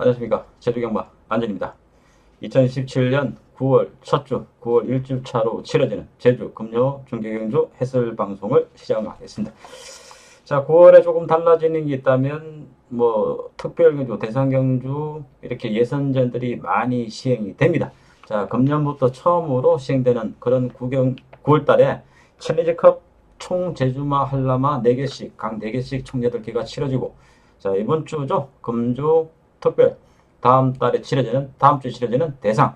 안녕하십니까. 제주경마 안전입니다. 2017년 9월 첫 주, 9월 1주 차로 치러지는 제주 금요 중계경주 해설 방송을 시작하겠습니다. 자, 9월에 조금 달라지는 게 있다면 뭐 특별경주, 대상경주 이렇게 예선전들이 많이 시행이 됩니다. 자, 금년부터 처음으로 시행되는 그런 구경 9월 달에 챌린지컵 총 제주마 한라마 4개씩 각 4개씩 총 8개가 치러지고 자, 이번 주죠. 금주 특별 다음 달에 치러지는 다음 주에 치러지는 대상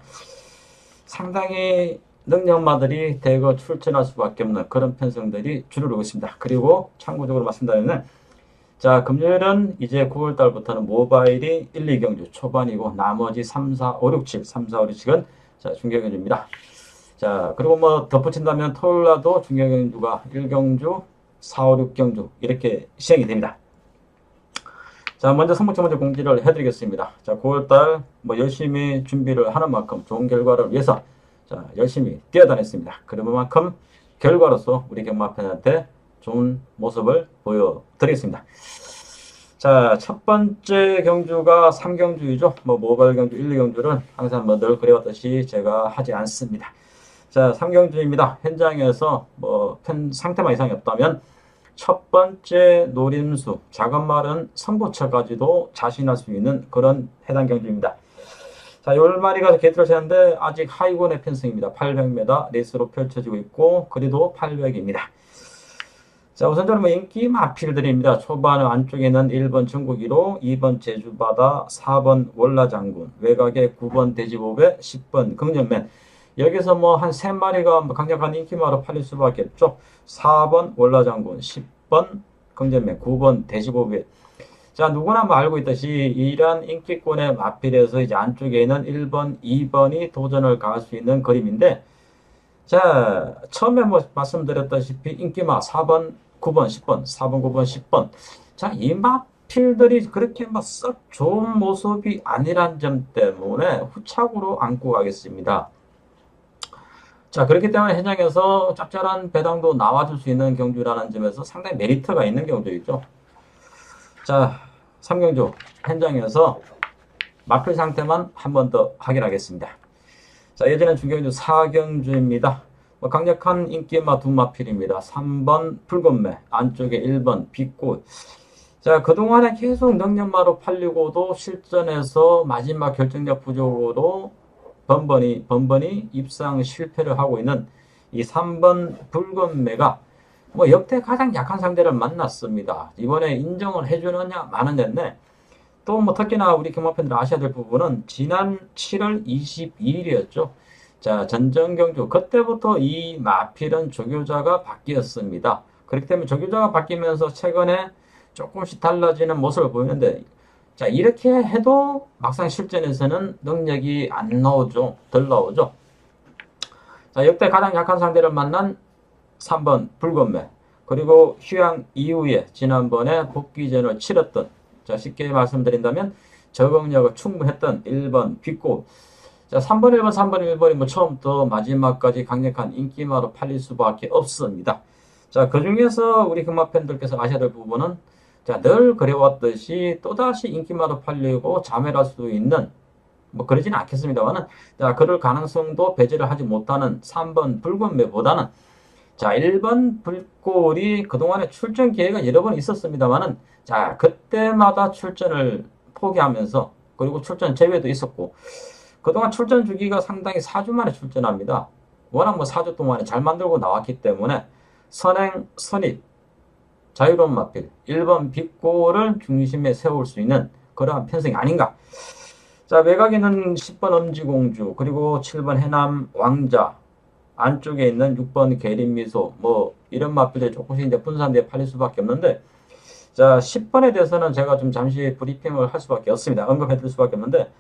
상당히 능력마들이 대거 출전할 수밖에 없는 그런 편성들이 줄을 이루고 있습니다. 그리고 참고적으로 말씀드리면 자 금요일은 이제 9월 달부터는 모바일이 1, 2경주 초반이고 나머지 3, 4, 5, 6, 7, 3, 4, 5, 6, 7은 자 중계경주입니다. 자 그리고 뭐 덧붙인다면 토요일 날도 중계경주가 1경주, 4, 5, 6경주 이렇게 시행이 됩니다. 자, 먼저 선물처 먼저 공지를 해드리겠습니다. 자, 9월달 뭐 열심히 준비를 하는 만큼 좋은 결과를 위해서 자, 열심히 뛰어다녔습니다. 그런 만큼 결과로서 우리 경마팬한테 좋은 모습을 보여드리겠습니다. 자, 첫 번째 경주가 3경주이죠. 뭐 모바일 경주, 1, 2경주는 항상 뭐 늘 그래왔듯이 제가 하지 않습니다. 자, 3경주입니다. 현장에서 뭐편 상태만 이상이 없다면 첫 번째 노림수, 작은 말은 선고처까지도 자신할 수 있는 그런 해당 경주입니다. 자, 열마리가 개트를 세는데 아직 하위권의 편성입니다. 800m 레이스로 펼쳐지고 있고 그래도 800입니다. 자, 우선적으로 뭐 인기 마필들입니다. 초반은 안쪽에는 1번 중국이로 2번 제주바다, 4번 월라장군, 외곽에 9번 돼지보배, 10번 긍정맨, 여기서 뭐 한 세 마리가 뭐 강력한 인기마로 팔릴 수밖에 없죠. 4번 월라장군, 10번 긍정맨, 9번 돼지보배. 자, 누구나 뭐 알고 있듯이 이러한 인기권의 마필에서 이제 안쪽에 있는 1번, 2번이 도전을 가할 수 있는 그림인데, 자, 처음에 뭐 말씀드렸다시피 인기마 4번, 9번, 10번, 4번, 9번, 10번. 자, 이 마필들이 그렇게 막 썩 좋은 모습이 아니란 점 때문에 후착으로 안고 가겠습니다. 자, 그렇기 때문에 현장에서 짭짤한 배당도 나와줄 수 있는 경주라는 점에서 상당히 메리트가 있는 경주이죠. 자, 3경주 현장에서 마필 상태만 한 번 더 확인하겠습니다. 자, 예전엔 중경주 4경주입니다. 뭐 강력한 인기마 두 마필입니다. 3번 붉은매, 안쪽에 1번 빛꽃. 자, 그동안에 계속 능력마로 팔리고도 실전에서 마지막 결정력 부족으로 번번이 번번이 입상 실패를 하고 있는 이 3번 붉은 매가 뭐 역대 가장 약한 상대를 만났습니다. 이번에 인정을 해주느냐 마느냐인데 또 뭐 특히나 우리 경마팬들 아셔야 될 부분은 지난 7월 22일이었죠. 자 전정경주 그때부터 이 마필은 조교자가 바뀌었습니다. 그렇기 때문에 조교자가 바뀌면서 최근에 조금씩 달라지는 모습을 보이는데 자, 이렇게 해도 막상 실전에서는 능력이 안 나오죠. 덜 나오죠. 자, 역대 가장 약한 상대를 만난 3번 불건매. 그리고 휴양 이후에 지난번에 복귀전을 치렀던 자, 쉽게 말씀드린다면 적응력을 충분했던 1번 빛고 자, 3번, 1번, 3번, 1번이 뭐 처음부터 마지막까지 강력한 인기마로 팔릴 수밖에 없습니다. 자, 그 중에서 우리 금마 팬들께서 아셔야 될 부분은 자, 늘 그래왔듯이 또다시 인기마도 팔리고 자멸할 수 있는 뭐 그러지는 않겠습니다만은 자, 그럴 가능성도 배제를 하지 못하는 3번 붉은 매보다는 자, 1번 불꽃이 그동안에 출전 기회가 여러 번 있었습니다만은 자, 그때마다 출전을 포기하면서 그리고 출전 제외도 있었고 그동안 출전 주기가 상당히 4주 만에 출전합니다. 워낙 뭐 4주 동안에 잘 만들고 나왔기 때문에 선행, 선입, 자유로운 마필 1번 빛골을 중심에 세울 수 있는 그러한 편성이 아닌가. 자, 외곽에는 10번 엄지공주, 그리고 7번 해남 왕자, 안쪽에 있는 6번 계림미소, 뭐, 이런 마필들이 조금씩 이제 분산되어 팔릴 수밖에 없는데, 자, 10번에 대해서는 제가 좀 잠시 브리핑을 할 수밖에 없습니다. 언급해 드릴 수밖에 없는데,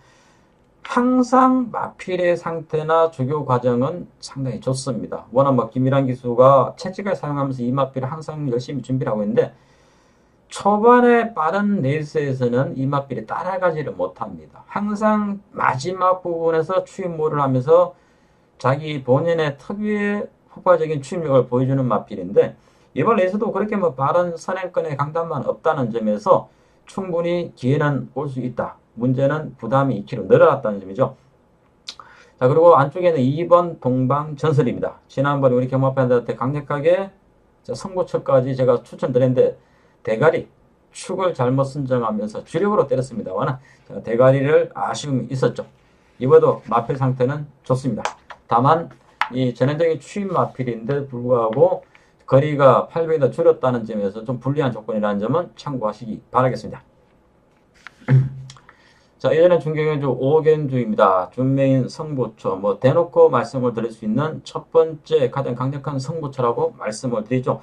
항상 마필의 상태나 조교 과정은 상당히 좋습니다. 워낙 뭐 김일환 기수가 채찍을 사용하면서 이 마필을 항상 열심히 준비를 하고 있는데 초반에 빠른 레이스에서는 이 마필이 따라가지를 못합니다. 항상 마지막 부분에서 추임모를 하면서 자기 본인의 특유의 폭발적인 추임력을 보여주는 마필인데 이번 레이스도 그렇게 뭐 빠른 선행권의 강단만 없다는 점에서 충분히 기회는 올 수 있다. 문제는 부담이 2kg 늘어났다는 점이죠. 자, 그리고 안쪽에는 2번 동방 전설입니다. 지난번에 우리 경마팬들한테 강력하게 성고철까지 제가 추천드렸는데 대가리 축을 잘못 선정하면서 주력으로 때렸습니다만 대가리를 아쉬움이 있었죠. 이번에도 마필 상태는 좋습니다. 다만 이 전형적인 추임 마필인데 불구하고 거리가 800이 줄였다는 점에서 좀 불리한 조건이라는 점은 참고하시기 바라겠습니다. 자, 예전에 중경현주 오견주입니다. 준매인 성부처, 뭐, 대놓고 말씀을 드릴 수 있는 첫 번째 가장 강력한 성부처라고 말씀을 드리죠.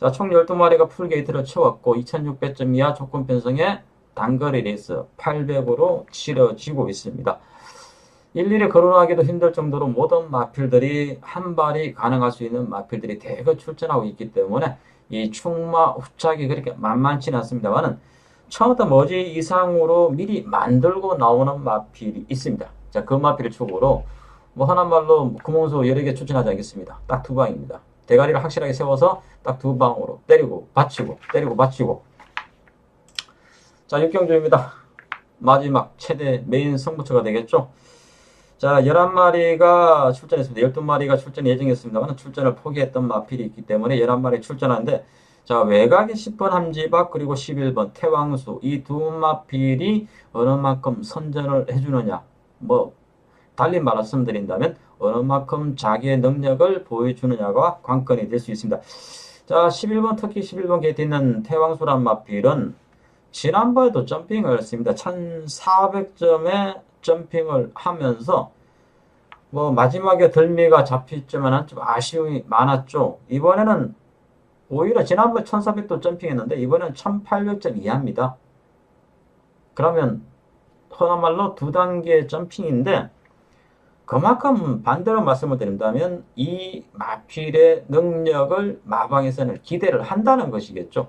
자, 총 12마리가 풀게이트를 채웠고, 2600점 이하 조건 편성에 단거리 레이스 800으로 치러지고 있습니다. 일일이 거론하기도 힘들 정도로 모든 마필들이 한 발이 가능할 수 있는 마필들이 대거 출전하고 있기 때문에 이 충마 후착이 그렇게 만만치는 않습니다만은 처음부터 머지 이상으로 미리 만들고 나오는 마필이 있습니다. 자, 그 마필을 축으로 뭐 하나 말로 구멍수 여러 개 추천하지 않겠습니다. 딱 두 방입니다. 대가리를 확실하게 세워서 딱 두 방으로 때리고 받치고 때리고 받치고 자, 육경주입니다. 마지막 최대 메인 성부처가 되겠죠. 자, 11마리가 출전했습니다. 12마리가 출전 예정이었습니다만 출전을 포기했던 마필이 있기 때문에 11마리 출전하는데 자, 외곽의 10번 함지박 그리고 11번 태왕수 이 두 마필이 어느 만큼 선전을 해주느냐 뭐 달리 말씀드린다면 어느 만큼 자기의 능력을 보여주느냐가 관건이 될 수 있습니다. 자, 11번 특히 11번 게이트 있는 태왕수란 마필은 지난번에도 점핑을 했습니다. 1400점의 점핑을 하면서 뭐 마지막에 덜미가 잡혔지만 좀 아쉬움이 많았죠. 이번에는 오히려 지난번 1400도 점핑했는데 이번엔 1800점 이하입니다. 그러면 흔한 말로 두 단계 점핑인데 그만큼 반대로 말씀을 드린다면 이 마필의 능력을 마방에서는 기대를 한다는 것이겠죠.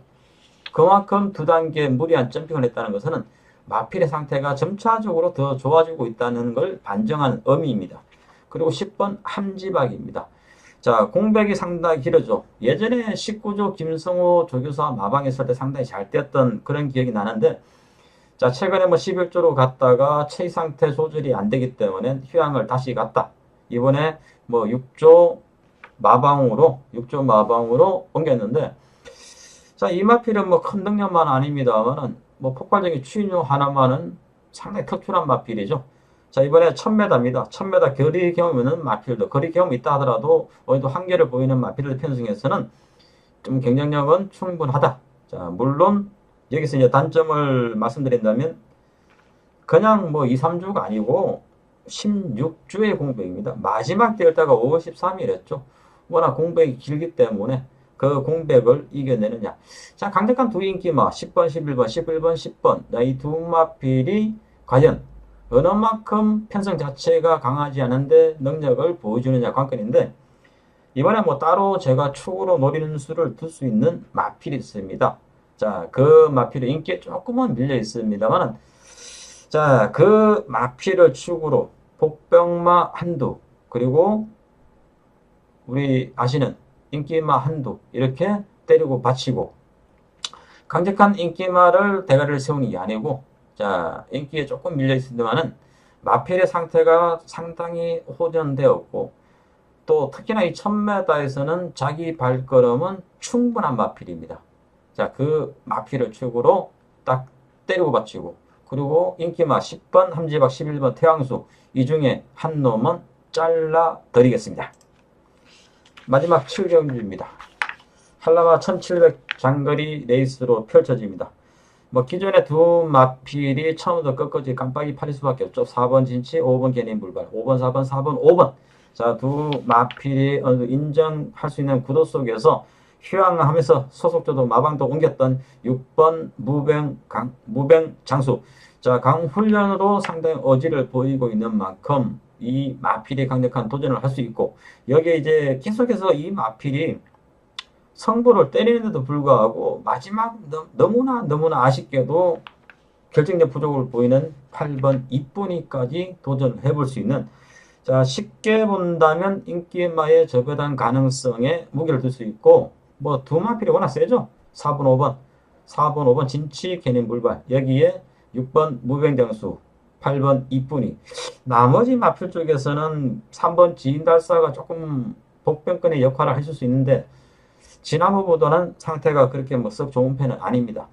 그만큼 두 단계 무리한 점핑을 했다는 것은 마필의 상태가 점차적으로 더 좋아지고 있다는 걸 반증한 의미입니다. 그리고 10번 함지박입니다. 자, 공백이 상당히 길어져. 예전에 19조 김성호 조교사 마방했을 때 상당히 잘 뛰었던 그런 기억이 나는데, 자, 최근에 뭐 11조로 갔다가 체위 상태 조절이 안 되기 때문에 휴양을 다시 갔다. 이번에 뭐 6조 마방으로, 6조 마방으로 옮겼는데, 자, 이마필은 뭐 큰 능력만 아닙니다만은 뭐 폭발적인 추인용 하나만은 상당히 특출한 마필이죠. 자, 이번에 1000m입니다. 1000m 거리 경험 있는 마필도, 거리 경험이 있다 하더라도 오늘도 한계를 보이는 마필들 편승에서는 좀 경쟁력은 충분하다. 자, 물론 여기서 이제 단점을 말씀드린다면 그냥 뭐 2, 3주가 아니고 16주의 공백입니다. 마지막 del타가 53일 했죠. 워낙 공백이 길기 때문에 그 공백을 이겨내느냐. 자, 강력한 두 인기마 10번, 11번, 11번, 10번. 이 두 마필이 과연 어느 만큼 편성 자체가 강하지 않은데 능력을 보여주느냐 관건인데 이번에 뭐 따로 제가 축으로 노리는 수를 둘 수 있는 마필이 있습니다. 자, 그 마필의 인기에 조금은 밀려 있습니다만 자, 그 마필을 축으로 복병마 한두 그리고 우리 아시는 인기마 한두 이렇게 때리고 받치고 강력한 인기마를 대가리를 세우는 게 아니고 자 인기에 조금 밀려 있습니다만은 마필의 상태가 상당히 호전되었고 또 특히나 이 1000m에서는 자기 발걸음은 충분한 마필입니다. 자 그 마필을 축으로 딱 때리고 받치고 그리고 인기마 10번 함지박 11번 태왕수 이 중에 한 놈은 잘라 드리겠습니다. 마지막 7경주입니다. 한라마 1700 장거리 레이스로 펼쳐집니다. 뭐 기존의 두 마필이 처음부터 끝까지 깜빡이 팔릴 수밖에 없죠. 4번 진치, 5번 개념 불발, 5번, 4번, 4번, 5번. 자, 두 마필이 어느 인정할 수 있는 구도 속에서 휴양하면서 소속조도 마방도 옮겼던 6번 무병 강, 무병 장수. 자, 강 훈련으로 상당히 어지를 보이고 있는 만큼 이 마필이 강력한 도전을 할 수 있고 여기에 이제 계속해서 이 마필이 성부를 때리는데도 불구하고 마지막 너무나 너무나 아쉽게도 결정력 부족을 보이는 8번 이쁜이까지 도전해 볼 수 있는 자 쉽게 본다면 인기마의 저배당 가능성에 무게를 둘 수 있고 뭐 두 마필이 워낙 세죠? 4번 5번. 4번 5번 진치 개념 불발. 여기에 6번 무병장수, 8번 이쁜이. 나머지 마필 쪽에서는 3번 지인달사가 조금 복병권의 역할을 하실 수 있는데 지난번보다는 상태가 그렇게 뭐 썩 좋은 편은 아닙니다.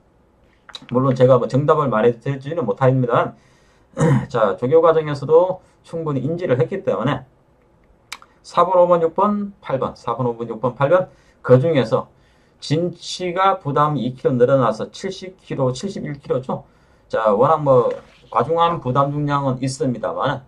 물론 제가 뭐 정답을 말해드리지는 못합니다만 자 조교 과정에서도 충분히 인지를 했기 때문에 4번, 5번, 6번, 8번, 4번, 5번, 6번, 8번 그 중에서 진치가 부담 2kg 늘어나서 70kg, 71kg죠. 자 워낙 뭐 과중한 부담 중량은 있습니다만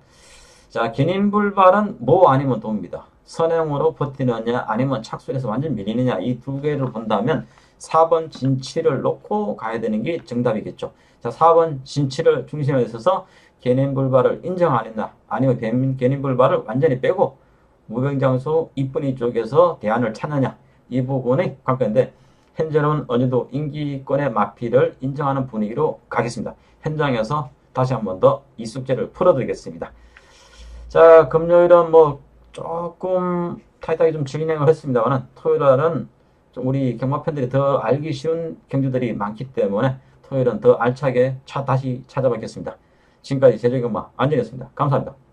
자 견인불발은 뭐 아니면 도입니다. 선행으로 버티느냐 아니면 착수해서 완전 밀리느냐 이 두 개를 본다면 4번 진치를 놓고 가야 되는 게 정답이겠죠. 자 4번 진치를 중심에 있어서 견인불발을 인정 안 했나 아니면 변- 견인불발을 완전히 빼고 무병장수 이쁜이 쪽에서 대안을 찾느냐 이 부분이 관건인데 현재는 어느 정도 임기권의 마피를 인정하는 분위기로 가겠습니다. 현장에서 다시 한 번 더 이 숙제를 풀어드리겠습니다. 자, 금요일은 뭐 조금 타이트하게 좀 진행을 했습니다만 토요일은 좀 우리 경마 팬들이 더 알기 쉬운 경주들이 많기 때문에 토요일은 더 알차게 차 다시 찾아뵙겠습니다. 지금까지 제주경마 안전이었습니다. 감사합니다.